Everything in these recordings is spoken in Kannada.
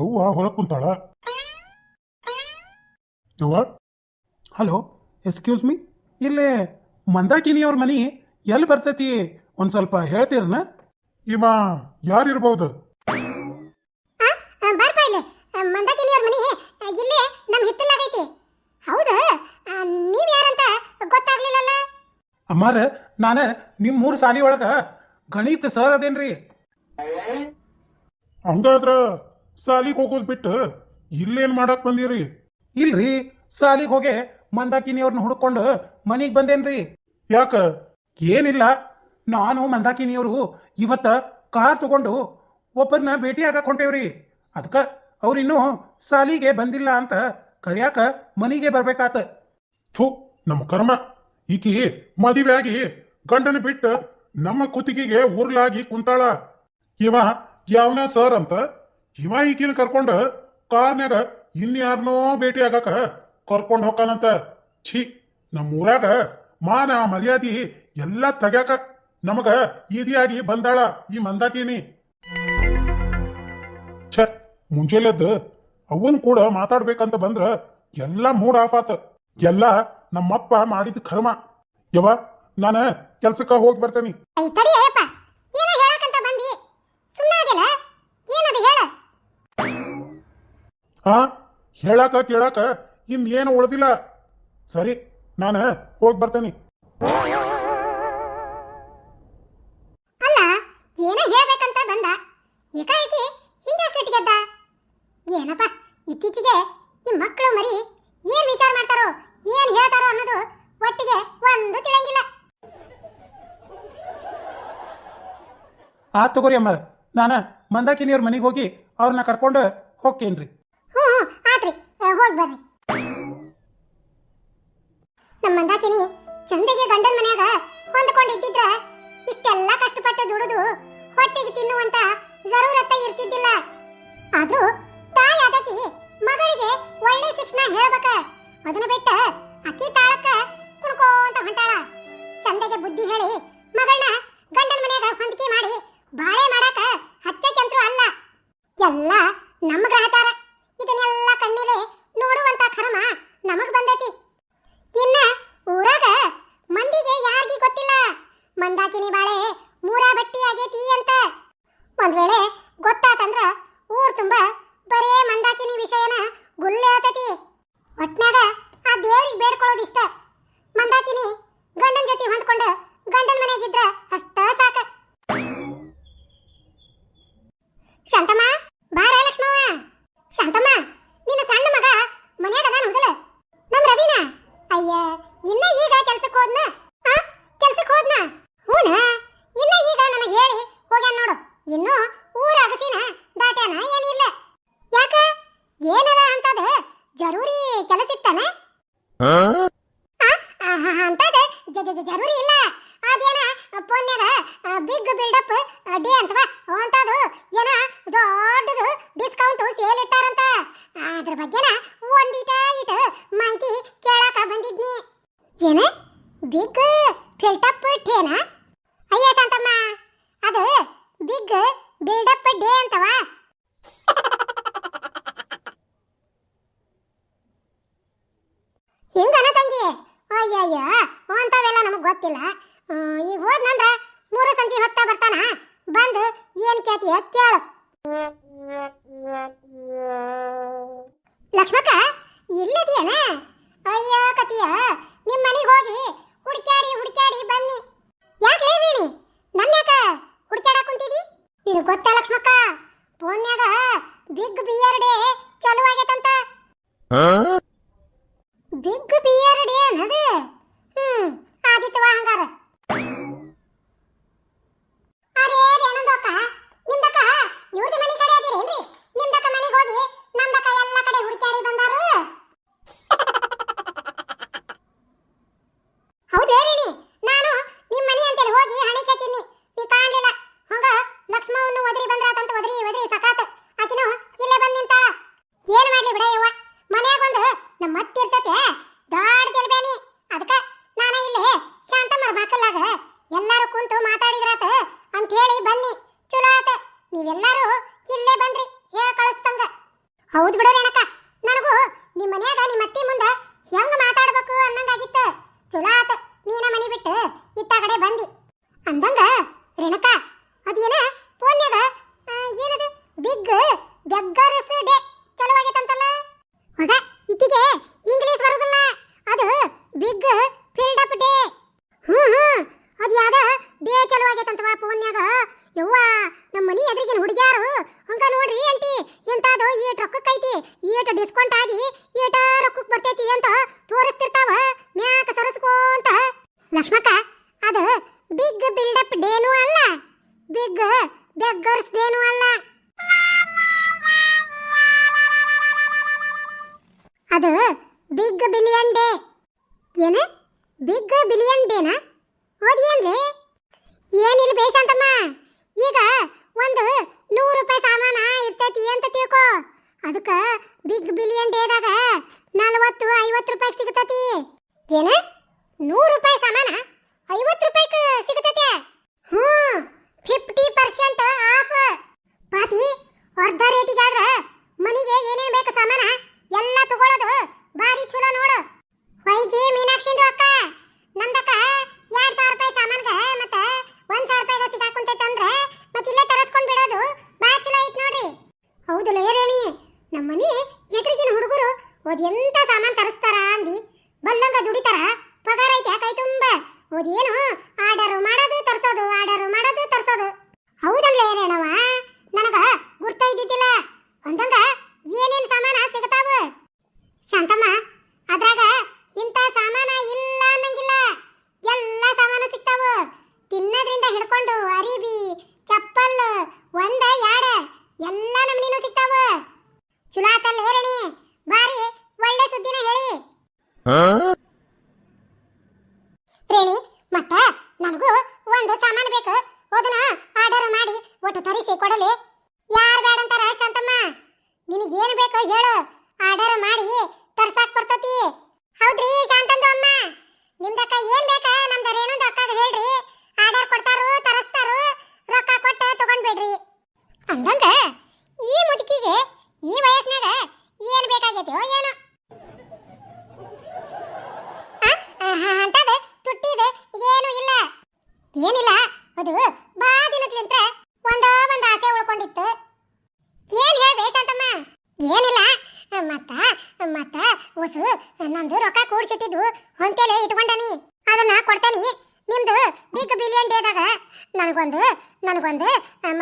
ಅವ್ವ ಹೊರಗೆ ಕುಂತಾಳ. ಅವ್ವ ಹಲೋ ಎಕ್ಸ್ಕ್ಯೂಸ್ ಮೀ. ಇಲ್ಲೇ ಮಂದಾಕಿನಿ ಅವ್ರ ಮನೆ ಎಲ್ಲಿ ಬರ್ತೈತಿ? ಒಂದು ಸ್ವಲ್ಪ ಹೇಳ್ತೀರನ? ಇವ ಯಾರಿರ್ಬೋದು? ಬರ್ಪ ಇಲ್ಲಿ. ಮಂದಾಕಿನಿ ಅವ್ರ ಮನೆ ಇಲ್ಲೇ ನಮ್ಮ ಹಿತ್ತಲಾಗೈತಿ. ಹೌದು? ನೀವು ಯಾರಂತ ಗೊತ್ತಾಗ್ಲಿಲ್ಲಲ್ಲ? ಅಮ್ಮಾರ ನಾನು ನಿಮ್ಮ ಮೂರು ಸಾಲಿ ಒಳಗೆ ಗಣಿತ ಸರ್ ಅದೇನ್ರಿ? ಹಂಗಾದ್ರ ಸಾಲಿಗೆ ಹೋಗೋದು ಬಿಟ್ಟು ಇಲ್ಲೇನ್ ಮಾಡಕ್ ಬಂದಿರಿ? ಇಲ್ರಿ ಸಾಲಿಗೆ ಹೋಗಿ ಮಂದಾಕಿನಿ ಅವ್ರನ್ನ ಹುಡ್ಕೊಂಡು ಮನೆಗೆ ಬಂದೇನ್ರಿ? ಯಾಕ? ಏನಿಲ್ಲ ನಾನು ಮಂದಾಕಿನಿಯವರು ಇವತ್ತ ಕಾರ್ ತಗೊಂಡು ಒಬ್ಬರನ್ನ ಭೇಟಿ ಆಗಕ್ಕೆ ಹೊಂಟೇವ್ರಿ. ಅದಕ್ಕೆ ಅವ್ರಿನ್ನೂ ಸಾಲಿಗೆ ಬಂದಿಲ್ಲ ಅಂತ ಕರ್ಯಾಕ ಮನೆಗೆ ಬರ್ಬೇಕಾತ. ಥೂ ನಮ್ಮ ಕರ್ಮ. ಈಕಿ ಮದುವೆ ಆಗಿ ಗಂಡನ ಬಿಟ್ಟು ನಮ್ಮ ಕುತ್ತಿಗೆಗೆ ಉರ್ಲಾಗಿ ಕುಂತಾಳ. ಇವ ಯಾವನ ಸರ್ ಅಂತ ಇವ ಈಕಿನ ಕರ್ಕೊಂಡ ಕಾರ್ನ್ಯಾಗ ಇನ್ಯಾರನೋ ಭೇಟಿ ಆಗಾಕ ಕರ್ಕೊಂಡು ಹೋಗ್ತಾನಂತ. ಛೀ ನಮ್ಮ ಊರಾಗ ಮಾನ ಮರ್ಯಾದಿ ಎಲ್ಲ ತೆಗ್ಯಾಕ ನಮಗ ಈದಿಯಾಗಿ ಬಂದಾಳ ಈ ಮಂದಾಕಿನಿ. ಛ, ಮುಂಜಾನೆದ್ದು ಅವನ್ ಕೂಡ ಮಾತಾಡ್ಬೇಕಂತ ಬಂದ್ರ ಎಲ್ಲ ಮೂಡ್ ಆಫ್ ಆತ. ಎಲ್ಲ ನಮ್ಮಪ್ಪ ಮಾಡಿದ ಕರ್ಮ. ಯವ ನಾನು ಕೆಲ್ಸಕ್ಕ ಹೋಗಿ ಬರ್ತೇನಿ ಐ ತಡಿ ಅಯ್ಯಪ್ಪ ಏನೋ ಹೇಳಕಂತ ಬಂದಿ ಸುಮ್ಮನೆ ಅದಿಲ್ಲ ಏನದು ಹೇಳ ಹಾ? ಹೇಳಾಕ ಕೇಳಾಕ? ಇನ್ನೇನು ಏನು ಉಳ್ದಿಲ್ಲ. ಸರಿ ನಾನು ಹೋಗಿ ಬರ್ತೇನೆ. ಅಲ್ಲ ಏನೋ ಹೇಳ್ಬೇಕಂತ ಬಂದ. ಏಕಾಏಕಿ ಹಿಂಗೆ ಸಿಟ್ಟಿಗೆದ್ದ ಏನಪ್ಪ ಇತ್ತೀಚೆಗೆ ಈ ಮಕ್ಕಳು ಮರಿ ಏನ್ ವಿಚಾರ ಮಾಡ್ತಾರೋ ಏನ್ ಹೇಳ್ತಾರೋ ಅನ್ನೋದು ಒಟ್ಟಿಗೆ ಒಂದು ತಿಳಿಯಂಗಿಲ್ಲ. ಆ ತಗೋರಿ ಅಮ್ಮ. ನಾನು ಮಂದಾಕಿನಿಯವ್ರ ಮನೆಗೆ ಹೋಗಿ ಅವ್ರನ್ನ ಕರ್ಕೊಂಡು ಹೋಗ್ತೇನ್ರಿ. ಹೋಗಿ ಬರ್ರಿ ನಮ್ಮ ಚಂದಗೆ ಗಂಡನ ಮನ್ಯಾಗ ಹೊಂದ್ಕೊಂಡಿದ್ದಿದ್ರ ಇಷ್ಟೆಲ್ಲ ಕಷ್ಟಪಟ್ಟು ದುಡಿದು ಹೊಟ್ಟೆಗೆ ತಿನ್ನುವಂತ ಜರೂರತ್ತ ಇರ್ತಿದ್ದಿಲ್ಲ. ಆದ್ರೂ ತಾಯಿ ಆದಕಿ ಮಗಳಿಗೆ ಒಳ್ಳೆ ಶಿಕ್ಷಣ ಹೇಳ್ಬೇಕ. ಅದನ್ನ ಬಿಟ್ಟ ಅಕ್ಕಿ ತಾಳಕ್ಕ ಕುಣ್ಕೋಂತ ಹೊಂಟಾಳ. ಚಂದಗೆ ಬುದ್ಧಿ ಹೇಳಿ ಮಗಳನ್ನ ಗಂಡನ ಮನ್ಯಾಗ ಹೊಂದಿಕೆ ಮಾಡಿ ಬಾಳೆ ಮಾಡಾಕ ಅಂತೂ ಅಲ್ಲ. ಎಲ್ಲ ನಮ್ಮ ಗ್ರಹಚಾರ ಇದನ್ನೆಲ್ಲ ಕಣ್ಣಿಲೆ ನೋಡುವಂತ ಕರ್ಮ ನಮಗ್ ಬಂದೈತಿ ಇನ್ನ ಊರಾಗ ಮಂದಿಗೆ ಯಾರಿಗೂ ಗೊತ್ತಿಲ್ಲ ಮಂದಾಕಿನಿ ಬಾಳೆ ಮೂರ ಬಟ್ಟಿ ಆಗೈತಿ ಅಂತ ಒಂದ್ ವೇಳೆ ಗೊತ್ತಾತಂದ್ರ ಊರ್ ತುಂಬಾ ಬರೇ ಮಂದಾಕಿನಿ ವಿಷಯನ ಗುಲ್ಲೆ ಆತತಿ ಒಟ್ನಾಗ ಆ ದೇವ್ರಿಗೆ ಬೇಡ್ಕೊಳ್ಳೋದಿಷ್ಟ ಮಂದಾಕಿನಿ ಗಂಡನ ಜೊತೆ ಹೊಂದ್ಕೊಂಡು ಗಂಡನ ಮನೆಗಿದ್ರ ಅಷ್ಟ ಸಾಕ ಶಾಂತಮ್ಮ ಬಾರ ಲಕ್ಷ್ಮವ್ವ ಶಾಂತಮ್ಮ ನಿನ್ನ ಸಣ್ಣ ಮಗ ಮನ್ಯಾಗ ಅದಾನ ಹೌದಲ್ಲ ನಮ್ ರವಿನ ಅಯ್ಯ ಇನ್ನ ಈಗ ಕೆಲ್ಸಕ್ಕೆ ಹೋದ್ನ? ಕೆಲ್ಸಕ್ಕೆ ಹೋದ್ನ? ಹೂನ? ಇನ್ನ ಈಗ ನನಗೆ ಹೇಳಿ ಹೋಗ್ಯಾನ ನೋಡು. ಇನ್ನು ಊರ ಅಗಸಿನ ದಾಟ್ಯಾನ ಏನಿಲ್ಲ. ಯಾಕ? ಏನದ ಅಂತದ? ಜರೂರಿ ಕೆಲಸ ಇತ್ತಾನ? ಅಂತದ? ಜರೂರಿ ಇಲ್ಲ. ಅದೇನ ಫೋನ್ಯಾಗ ಬಿಗ್ ಬಿಲ್ಡಪ್ ಡೇ ಅಂತವ? ಅಂತದು ಏನ ದೊಡ್ಡದು ಡಿಸ್ಕೌಂಟ್ ಸೇಲ್ ಇಟ್ಟಾರಂತ. ಅದ್ರ ಬಗ್ಗೆನ ಒಂದಿಟ ಇಟ ಮಾಹಿತಿ ಕೇಳಾಕ ಬಂದಿದ್ನಿ. ಏನ? ಬಿಗ್ ಫಿಲ್ಟಪ್ ಡೇನ ಅಯ್ಯ ಶಾಂತಮ್ಮ, ಅದು ಬಿಗ್ ಬಿಲ್ಡಪ್ ಡೇ ಅಂತವ? ಹಿಂಗನ ತಂಗಿ? ಅಯ್ಯಯ್ಯ ಅಂತವೆಲ್ಲ ನಮಗೆ ಗೊತ್ತಿಲ್ಲ. ಈಗ ಹೋದ್ನಂದ್ರ ಮೂರು ಸಂಜೆ ಹೊತ್ತ ಬರ್ತಾನ? ಬಂದು ಏನ್ ಕೇಳ್ತೀಯ ಕೇಳು. ಲಕ್ಷ್ಮಕ್ಕ ಇಲ್ಲದಿಯನ ಅಯ್ಯೋ ಕತಿಯ ನಿಮ್ಮ ಮನೆಗೆ ಹೋಗಿ ಹುಡುಕ್ಯಾಡಿ ಹುಡುಕ್ಯಾಡಿ ಬನ್ನಿ. ಯಾಕೆ ವೀಣಿ ನನ್ನ ಯಾಕ ಹುಡುಕ್ಯಾಡಕ್ ಕುಂತಿದಿ? ಇದು ಗೊತ್ತಾ ಲಕ್ಷ್ಮಕ್ಕ ಫೋನ್ಯಾಗ ಬಿಗ್ ಬಿಯರ್ ಡೇ ಚಾಲು ಆಗೈತಂತ ಬಿಗ್ ಬಿಯರ್ ಡೇ ಅನ್ನದು? ಹ್ಮ್ ಆದಿತ್ವ ಹಂಗಾರ you. ಬಿಗ್ ಬಿಲ್ಡಪ್ ಡೇನು ಅಲ್ಲ? ಬಿಗ್ ಬೆಗ್ಗರ್ಸ್ ಡೇನು ಅಲ್ಲ? ಅದು ಬಿಗ್ ಬಿಲಿಯನ್ ಡೇ ಏನು? ಬಿಗ್ ಬಿಲಿಯನ್ ಡೇನಾ ಓದಿ ಏನ್ರಿ ಏನಿಲ್ಲ ಬೇಸಂತಮ್ಮ ನಮ್ಮನೆ ಎದುರಿಗಿನ ಹುಡುಗರು ಓದ್ ಎಂತ ಸಾಮಾನ್ ತರಿಸ್ತಾರ ಅಂದಿ. ಬಲ್ಲಂಗ ದುಡಿತಾರ? ಪಗಾರ ಐತೆ ಕೈ ತುಂಬ. ಓದೇನು ಆರ್ಡರ್ ಮಾಡೋದು, ತರಿಸೋದು, ಆರ್ಡರ್ ಮಾಡೋದು, ತರಿಸೋದು. ಹೌದಲ್ಲ ರೇಣವ? ನನಗ ಗುರ್ತ ಇದ್ದಿದ್ದಿಲ್ಲ. ಅಂದಂಗ ಏನೇನು ಸಾಮಾನ ಸಿಗತಾವ? ಶಾಂತಮ್ಮ Huh? ಏನಿಲ್ಲ, ಅದು ಬಾ ಒಂದ ಒಂದ ಒಂದು ಆಸೆ ಉಳ್ಕೊಂಡಿತ್ತು. ಏನ್ ಹೇಳ್ಬೇ ಶಾಂತಮ್ಮ ಏನಿಲ್ಲ, ಮತ್ತ ಮತ್ತ ಹೊಸು, ನಂದು ರೊಕ್ಕ ಕೂಡ್ಸಿಟ್ಟಿದ್ದು ಹೊಂತೇಲೆ ಇಟ್ಕೊಂಡನಿ. ಅದನ್ನ ಕೊಡ್ತಾನಿ. ನಿಮ್ದು ಬಿಗ್ ಬಿಲಿಯನ್ ಡೇದಾಗ ನನಗೊಂದು ನನಗೊಂದು,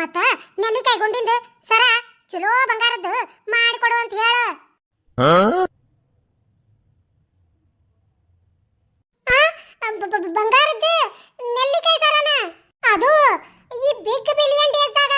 ಮತ್ತ ನೆಲ್ಲಿಕಾಯಿ ಗುಂಡಿಂದು ಸರ ಚಲೋ ಬಂಗಾರದ್ದು ಮಾಡಿಕೊಡು ಅಂತ ಹೇಳು. ಬಂಗಾರದ್ದು ನೆಲ್ಲಿಕಾಯಿ ಸರನ? ಅದು ಈ ಬಿಗ್ ಬಿಲಿಯನ್ ಡೇಸ್ದಾಗ.